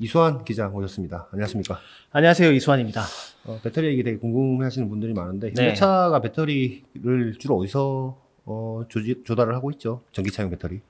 이수환 기자 모셨습니다. 안녕하십니까? 안녕하세요 이수환입니다. 어, 배터리 얘기 되게 궁금해 하시는 분들이 많은데 네. 현대차가 배터리를 주로 어디서 어, 조지, 조달을 하고 있죠? 전기차용 배터리.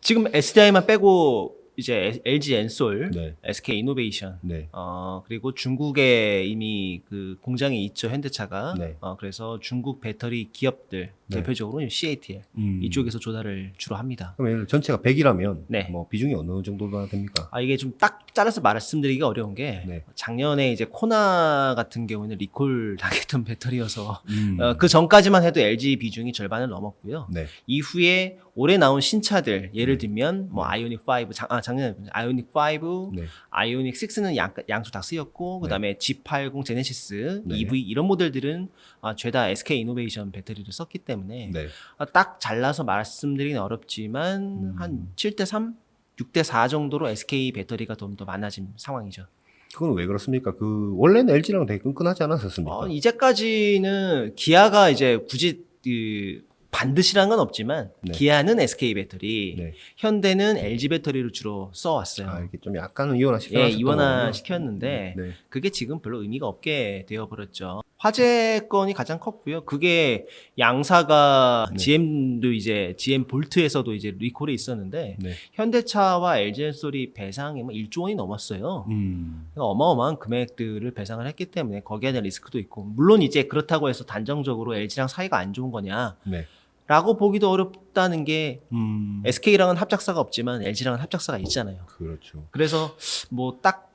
지금 SDI만 빼고 이제 LG 엔솔, 네. SK 이노베이션, 네. 어 그리고 중국에 이미 그 공장이 있죠 현대차가. 네. 어 그래서 중국 배터리 기업들 네. 대표적으로 CATL 음. 이쪽에서 조달을 주로 합니다. 그럼 예를 들어 전체가 100이라면 네. 뭐 비중이 어느 정도나 됩니까? 아 이게 좀 딱 잘라서 말씀드리기가 어려운 게 네. 작년에 이제 코나 같은 경우는 리콜 당했던 배터리여서 음. 어, 그 전까지만 해도 LG 비중이 절반을 넘었고요. 네. 이후에 올해 나온 신차들 예를 들면 뭐 아이오닉 5 작, 아 작년에 아이오닉 5 네. 아이오닉 6는 양, 양수 다 쓰였고 그다음에 G80 제네시스 네. EV 이런 모델들은 아, 죄다 SK 이노베이션 배터리를 썼기 때문에 네. 아, 딱 잘라서 말씀드리기는 어렵지만 음. 한 7대 3, 6대 4 정도로 SK 배터리가 좀 더 많아진 상황이죠. 그건 왜 그렇습니까? 그 원래는 LG랑 되게 끈끈하지 않았었습니까? 어, 이제까지는 기아가 이제 굳이 그 반드시란 건 없지만 네. 기아는 SK 배터리, 네. 현대는 LG 배터리를 주로 써왔어요. 아, 이게 좀 약간은 이원화 시켜 예, 이원화 시켰는데 네. 그게 지금 별로 의미가 없게 되어버렸죠. 화재 건이 가장 컸고요. 그게 양사가 네. GM도 이제 GM 볼트에서도 이제 리콜이 있었는데 네. 현대차와 LG엔솔이 배상이 뭐 1조 원이 넘었어요. 음. 그러니까 어마어마한 금액들을 배상을 했기 때문에 거기에 대한 리스크도 있고 물론 이제 그렇다고 해서 단정적으로 LG랑 사이가 안 좋은 거냐 네. 라고 보기도 어렵다는 게 음. SK랑은 합작사가 없지만 LG랑은 합작사가 있잖아요. 그렇죠. 그래서 뭐딱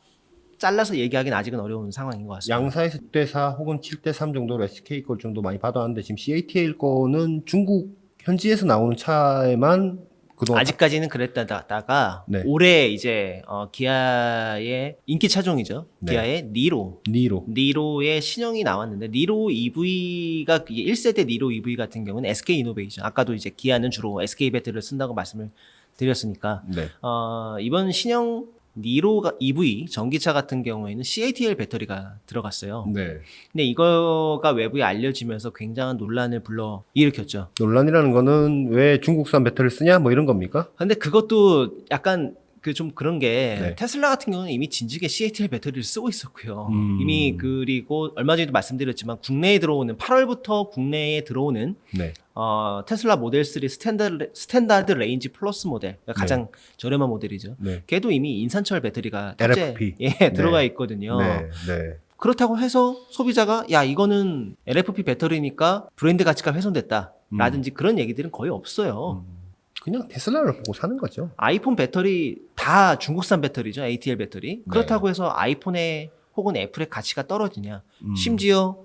잘라서 얘기하기는 아직은 어려운 상황인 것 같습니다. 양사에서 6대 4 혹은 7대 3 정도로 SK 걸 정도 많이 받아왔는데 지금 CATL 거는 중국 현지에서 나오는 차에만 그동안 아직까지는 그랬다가 네. 올해 이제 어, 기아의 인기 차종이죠. 네. 기아의 니로. 니로 니로의 신형이 나왔는데 니로 EV가 1세대 니로 EV 같은 경우는 SK 이노베이션. 아까도 이제 기아는 주로 SK 배터리를 쓴다고 말씀을 드렸으니까 네. 어, 이번 신형 니로가 EV 전기차 같은 경우에는 CATL 배터리가 들어갔어요. 네. 근데 이거가 외부에 알려지면서 굉장한 논란을 불러 일으켰죠. 논란이라는 거는 왜 중국산 배터리를 쓰냐 뭐 이런 겁니까? 근데 그것도 약간 그 좀 그런 게 네. 테슬라 같은 경우는 이미 진즉에 CATL 배터리를 쓰고 있었고요. 음. 이미 그리고 얼마 전에도 말씀드렸지만 국내에 들어오는 8월부터 국내에 들어오는 네. 어, 테슬라 모델 3 스탠다드, 스탠다드 레인지 플러스 모델 그러니까 가장 저렴한 모델이죠. 네. 걔도 이미 인산철 배터리가 탑재 LFP. 예, 들어가 있거든요. 네. 네. 그렇다고 해서 소비자가 야 이거는 LFP 배터리니까 브랜드 가치가 훼손됐다. 라든지 그런 얘기들은 거의 없어요. 음. 그냥 테슬라를 보고 사는 거죠. 아이폰 배터리 다 중국산 배터리죠. ATL 배터리. 네. 그렇다고 해서 아이폰의 혹은 애플의 가치가 떨어지냐. 음. 심지어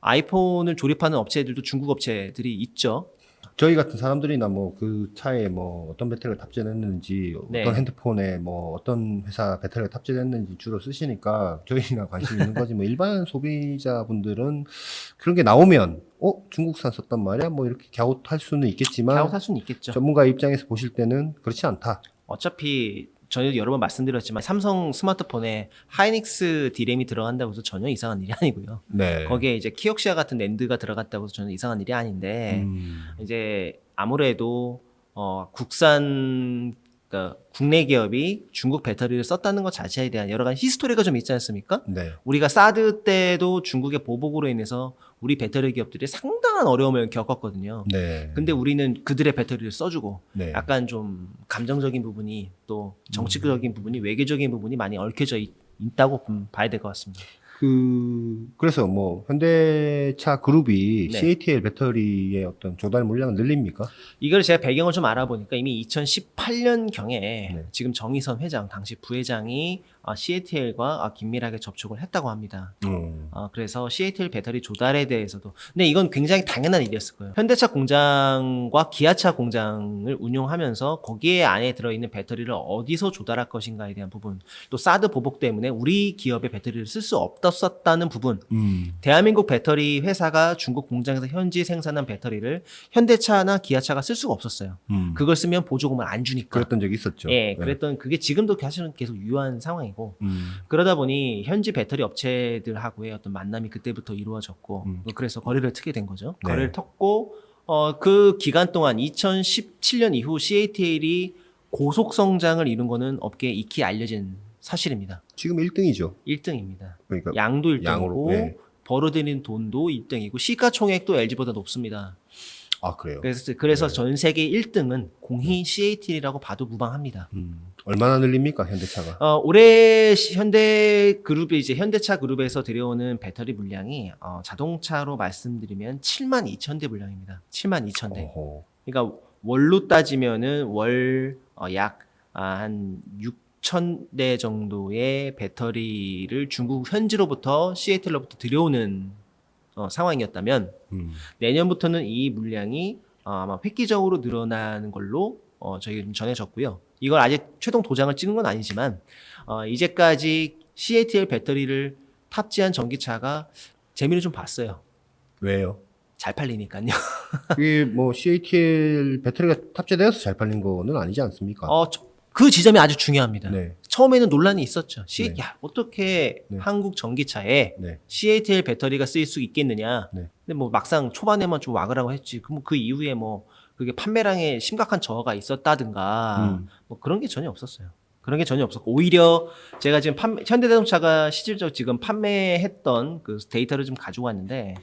아이폰을 조립하는 업체들도 중국 업체들이 있죠. 저희 같은 사람들이나 뭐 그 차에 뭐 어떤 배터리가 탑재됐는지 네. 어떤 핸드폰에 뭐 어떤 회사 배터리가 탑재됐는지 주로 쓰시니까 저희나 관심 있는 거지 뭐 일반 소비자분들은 그런 게 나오면 어 중국산 썼단 말이야 뭐 이렇게 갸웃할 수는 있겠지만 갸웃할 수는 있겠죠. 전문가 입장에서 보실 때는 그렇지 않다. 어차피 저희도 여러 번 말씀드렸지만 삼성 스마트폰에 하이닉스 디램이 들어간다고 해서 전혀 이상한 일이 아니고요. 네. 거기에 이제 키옥시아 같은 랜드가 들어갔다고 해서 전혀 이상한 일이 아닌데 음. 이제 아무래도 어 국산 그러니까 국내 기업이 중국 배터리를 썼다는 것 자체에 대한 여러 가지 히스토리가 좀 있지 않습니까? 네. 우리가 사드 때도 중국의 보복으로 인해서 우리 배터리 기업들이 상당한 어려움을 겪었거든요. 네. 근데 우리는 그들의 배터리를 써주고 네. 약간 좀 감정적인 부분이 또 정치적인 부분이 외교적인 부분이 많이 얽혀져 있, 있다고 좀 봐야 될 것 같습니다. 그 그래서 뭐 현대차 그룹이 네. CATL 배터리의 어떤 조달 물량을 늘립니까? 이걸 제가 배경을 좀 알아보니까 이미 2018년 경에 네. 지금 정의선 회장 당시 부회장이 아, CATL과 아, 긴밀하게 접촉을 했다고 합니다. 음. 아, 그래서 CATL 배터리 조달에 대해서도 근데 이건 굉장히 당연한 일이었을 거예요. 현대차 공장과 기아차 공장을 운용하면서 거기에 안에 들어있는 배터리를 어디서 조달할 것인가에 대한 부분 또 사드 보복 때문에 우리 기업의 배터리를 쓸 수 없 었다는 부분 음. 대한민국 배터리 회사가 중국 공장에서 현지 생산한 배터리를 현대차나 기아차가 쓸 수가 없었어요. 음. 그걸 쓰면 보조금을 안 주니까. 그랬던 적이 있었죠. 예, 네. 그랬던 그게 지금도 사실은 계속 유효한 상황이고 음. 그러다 보니 현지 배터리 업체들하고의 어떤 만남이 그때부터 이루어졌고 음. 그래서 거래를 트게 된 거죠. 네. 거래를 텄고 어, 그 기간 동안 2017년 이후 CATL이 고속 성장을 이룬 거는 업계에 익히 알려진 사실입니다. 지금 1등이죠. 1등입니다. 그러니까 양도 1등이고 양으로, 네. 벌어들인 돈도 1등이고 시가총액도 LG보다 높습니다. 아 그래요. 그래서 그래서 네. 전 세계 1등은 공히 CATL이라고 봐도 무방합니다. 음, 얼마나 늘립니까 현대차가? 어, 올해 시- 현대 그룹이 이제 현대차 그룹에서 들여오는 배터리 물량이 어, 자동차로 말씀드리면 7만 2천 대 물량입니다. 7만 2천 대. 어허. 그러니까 월로 따지면은 월약한 6 천대 정도의 배터리를 중국 현지로부터 CATL로부터 들여오는 어, 상황이었다면 음, 내년부터는 이 물량이 어, 아마 획기적으로 늘어나는 걸로 어, 저희가 좀 전해졌고요. 이걸 아직 최종 도장을 찍은 건 아니지만 어, 이제까지 CATL 배터리를 탑재한 전기차가 재미를 좀 봤어요. 왜요? 잘 팔리니까요. 이게 뭐 CATL 배터리가 탑재되어서 잘 팔린 거는 아니지 않습니까? 어, 저- 그 지점이 아주 중요합니다. 네, 처음에는 논란이 있었죠. C, 네. 야, 어떻게 네. 한국 전기차에 네. CATL 배터리가 쓰일 수 있겠느냐. 네. 근데 뭐 막상 초반에만 좀 와그라고 했지. 그럼 그 이후에 뭐 그게 판매량에 심각한 저하가 있었다든가 음. 뭐 그런 게 전혀 없었어요. 그런 게 전혀 없었고 오히려 제가 지금 판매, 현대자동차가 실질적 지금 판매했던 그 데이터를 좀 가지고 왔는데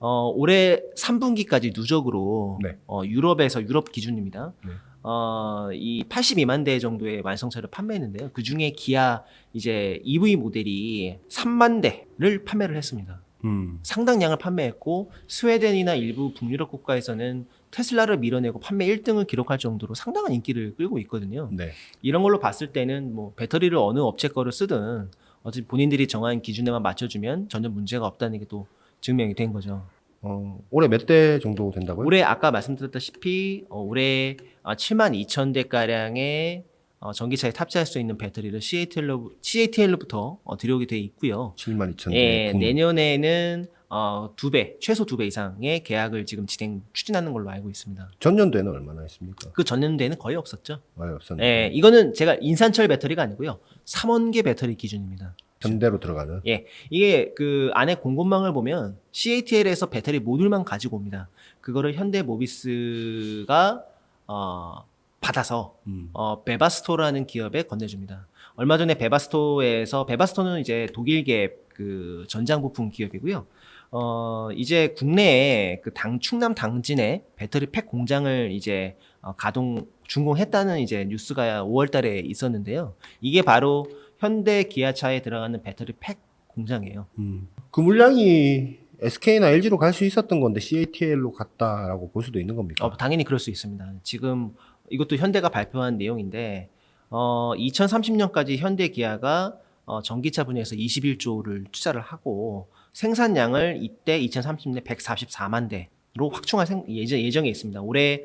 어, 올해 3분기까지 누적으로 네. 어, 유럽에서 유럽 기준입니다. 네. 어, 이 82만 대 정도의 완성차를 판매했는데요. 그 중에 기아 이제 EV 모델이 3만 대를 판매를 했습니다. 음, 상당량을 판매했고 스웨덴이나 일부 북유럽 국가에서는 테슬라를 밀어내고 판매 1등을 기록할 정도로 상당한 인기를 끌고 있거든요. 네. 이런 걸로 봤을 때는 뭐 배터리를 어느 업체 거를 쓰든 어차피 본인들이 정한 기준에만 맞춰주면 전혀 문제가 없다는 게 또 증명이 된 거죠. 어, 올해 몇 대 정도 된다고요? 올해 아까 말씀드렸다시피 어, 올해 7만 2천 대 가량의 어, 전기차에 탑재할 수 있는 배터리를 CATL로 CATL로부터 어, 들여오게 돼 있고요. 7만 2천 대. 예, 분. 내년에는 어, 두 배, 최소 두 배 이상의 계약을 지금 진행 추진하는 걸로 알고 있습니다. 전년도에는 얼마나 했습니까? 그 전년도에는 거의 없었죠. 아예 없었는데. 예, 이거는 제가 인산철 배터리가 아니고요. 삼원계 배터리 기준입니다. 전대로 들어가는. 예, 이게 그 안에 공급망을 보면 CATL에서 배터리 모듈만 가지고 옵니다. 그거를 현대 모비스가 어, 받아서 음. 어, 베바스토라는 기업에 건네줍니다. 얼마 전에 베바스토에서 베바스토는 이제 독일계 그 전장 부품 기업이고요. 어, 이제 국내에 그 당, 충남 당진에 배터리 팩 공장을 이제 어, 가동, 준공했다는 이제 뉴스가 5월 달에 있었는데요. 이게 바로 현대 기아차에 들어가는 배터리 팩 공장이에요. 음. 그 물량이 SK나 LG로 갈 수 있었던 건데 CATL로 갔다라고 볼 수도 있는 겁니까? 어, 당연히 그럴 수 있습니다. 지금 이것도 현대가 발표한 내용인데, 어, 2030년까지 현대 기아가 어, 전기차 분야에서 21조를 투자를 하고 생산량을 이때 2030년 144만 대로 확충할 생, 예정, 예정에 있습니다. 올해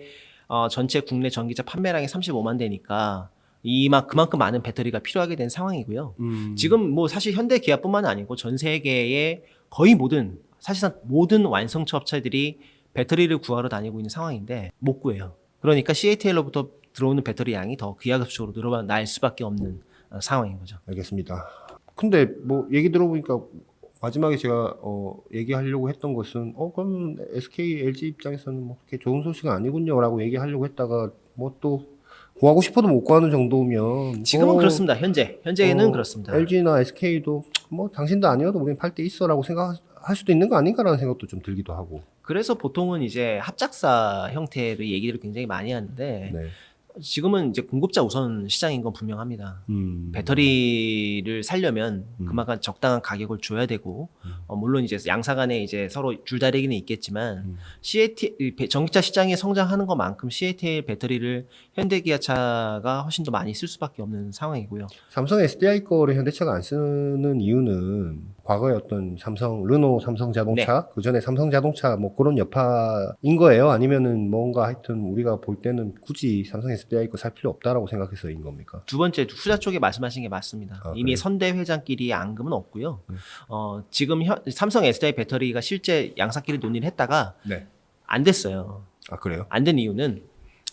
어, 전체 국내 전기차 판매량이 35만 대니까 이만 그만큼 많은 배터리가 필요하게 된 상황이고요. 음. 지금 뭐 사실 현대 기아뿐만 아니고 전 세계의 거의 모든 사실상 모든 완성차 업체들이 배터리를 구하러 다니고 있는 상황인데 못 구해요. 그러니까 CATL로부터 들어오는 배터리 양이 더 기하급수적으로 늘어날 수밖에 없는 어, 상황인 거죠. 알겠습니다. 근데 뭐 얘기 들어보니까 마지막에 제가 어 얘기하려고 했던 것은 어 그럼 SK, LG 입장에서는 뭐 그렇게 좋은 소식은 아니군요라고 얘기하려고 했다가 뭐 또 구하고 싶어도 못 구하는 정도면 지금은 어, 그렇습니다. 현재 현재는 어, 그렇습니다. LG나 SK도 뭐 당신도 아니어도 우린 팔때 있어라고 생각할 수도 있는 거 아닌가라는 생각도 좀 들기도 하고. 그래서 보통은 이제 합작사 형태의 얘기를 굉장히 많이 하는데 네. 지금은 이제 공급자 우선 시장인 건 분명합니다. 음. 배터리를 살려면 음. 그만큼 적당한 가격을 줘야 되고 음. 어, 물론 이제 양사 간에 이제 서로 줄다리기는 있겠지만 음. CAT 이 배- 전기차 시장이 성장하는 것만큼 CATL 배터리를 현대기아차가 훨씬 더 많이 쓸 수밖에 없는 상황이고요. 삼성 SDI 거를 현대차가 안 쓰는 이유는 과거에 어떤 삼성 르노 삼성 자동차 그 전에 삼성 자동차 뭐 그런 여파인 거예요 아니면은 뭔가 하여튼 우리가 볼 때는 굳이 삼성 SDI 거살 필요 없다라고 생각해서인 겁니까? 두 번째 후자 쪽에 말씀하신 게 맞습니다. 아, 이미 그래요? 선대 회장끼리 앙금은 없고요. 네. 어, 지금 현- 삼성 SDI 배터리가 실제 양사끼리 논의를 했다가 네. 안 됐어요. 아 그래요? 안 된 이유는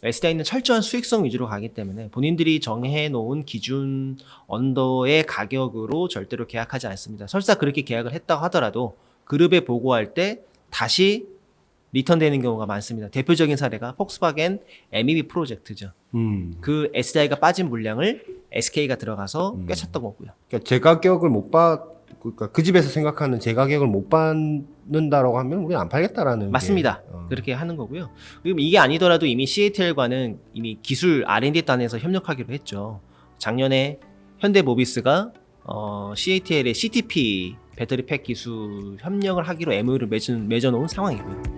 SDI는 철저한 수익성 위주로 가기 때문에 본인들이 정해 놓은 기준 언더의 가격으로 절대로 계약하지 않습니다. 설사 그렇게 계약을 했다고 하더라도 그룹에 보고할 때 다시 리턴되는 경우가 많습니다. 대표적인 사례가 폭스바겐 MEB 프로젝트죠. 음. 그 SDI가 빠진 물량을 SK가 들어가서 음. 꿰찼던 거고요. 그러니까 제 가격을 못 받, 그러니까 그 집에서 생각하는 제 가격을 못 받는다라고 하면 우리는 안 팔겠다라는. 맞습니다. 게, 어. 그렇게 하는 거고요. 그럼 이게 아니더라도 이미 CATL과는 이미 기술 R&D 단에서 협력하기로 했죠. 작년에 현대모비스가 어, CATL의 CTP 배터리 팩 기술 협력을 하기로 MOU를 맺은, 맺어놓은 상황이고요.